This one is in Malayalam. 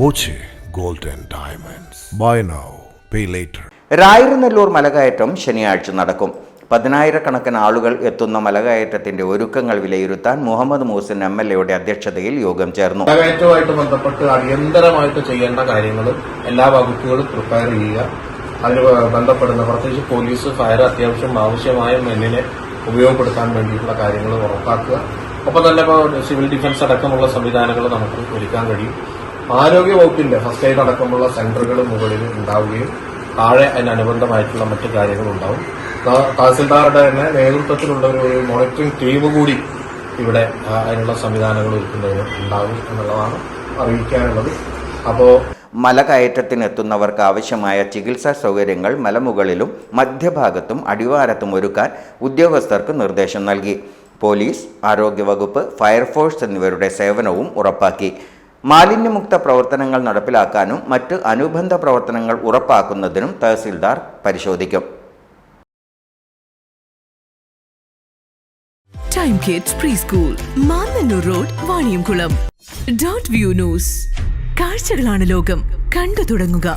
Boche gold and diamonds. Buy now pay later Rayiranellur മലകയറ്റം ശനിയാഴ്ച നടക്കും. പതിനായിരക്കണക്കിന് ആളുകൾ എത്തുന്ന മലകയറ്റത്തിന്റെ ഒരുക്കങ്ങൾ വിലയിരുത്താൻ മുഹമ്മദ് മൂസിൻ എം എൽ എയുടെ അധ്യക്ഷതയിൽ യോഗം ചേർന്നു. മലകയറ്റവുമായിട്ട് ബന്ധപ്പെട്ട് അടിയന്തരമായിട്ട് ചെയ്യേണ്ട കാര്യങ്ങൾ എല്ലാ വകുപ്പുകളും പ്രിപ്പയർ ചെയ്യുക. അതിന് ബന്ധപ്പെടുന്ന പ്രത്യേകിച്ച് പോലീസ് ഫയർ അത്യാവശ്യം ആവശ്യമായ മെല്ലിനെ ഉപയോഗപ്പെടുത്താൻ വേണ്ടിയിട്ടുള്ള കാര്യങ്ങൾ ഉറപ്പാക്കുക. ഒപ്പം തന്നെ ഇപ്പോൾ സിവിൽ ഡിഫൻസ് അടക്കമുള്ള സംവിധാനങ്ങൾ നമുക്ക് ഒരുക്കാൻ കഴിയും. ആരോഗ്യ വകുപ്പിന്റെ ഫസ്റ്റ് എയ്ഡ് അടക്കമുള്ള സെന്ററുകൾ മുകളിൽ ഉണ്ടാവുകയും താഴെ അതിനനുബന്ധമായിട്ടുള്ള മറ്റു താ- തഹസിൽദാറുടെ തന്നെ നേതൃത്വത്തിലുള്ള ഒരു മോണിറ്ററിംഗ് ടീം കൂടി ഇവിടെ അതിനുള്ള സംവിധാനങ്ങൾ ഒരുക്കുന്നതിന് ഉണ്ടാകും എന്നുള്ളതാണ് അറിയിക്കാനുള്ളത്. അപ്പോൾ മലകയറ്റത്തിനെത്തുന്നവർക്ക് ആവശ്യമായ ചികിത്സാ സൗകര്യങ്ങൾ മലമുകളിലും മധ്യഭാഗത്തും അടിവാരത്തും ഒരുക്കാൻ ഉദ്യോഗസ്ഥർക്ക് നിർദ്ദേശം നൽകി. പോലീസ് ആരോഗ്യവകുപ്പ് ഫയർഫോഴ്സ് എന്നിവരുടെ സേവനവും ഉറപ്പാക്കി. മാലിന്യമുക്ത പ്രവർത്തനങ്ങൾ നടപ്പിലാക്കാനും മറ്റ് അനുബന്ധ പ്രവർത്തനങ്ങൾ ഉറപ്പാക്കുന്നതിനും തഹസിൽദാർ പരിശോധിക്കും. Time kids pre school Mannannur road Vaniyamkulam dot view news കാഴ്ചകളാണ് ലോകം. കണ്ടു തുടങ്ങുക.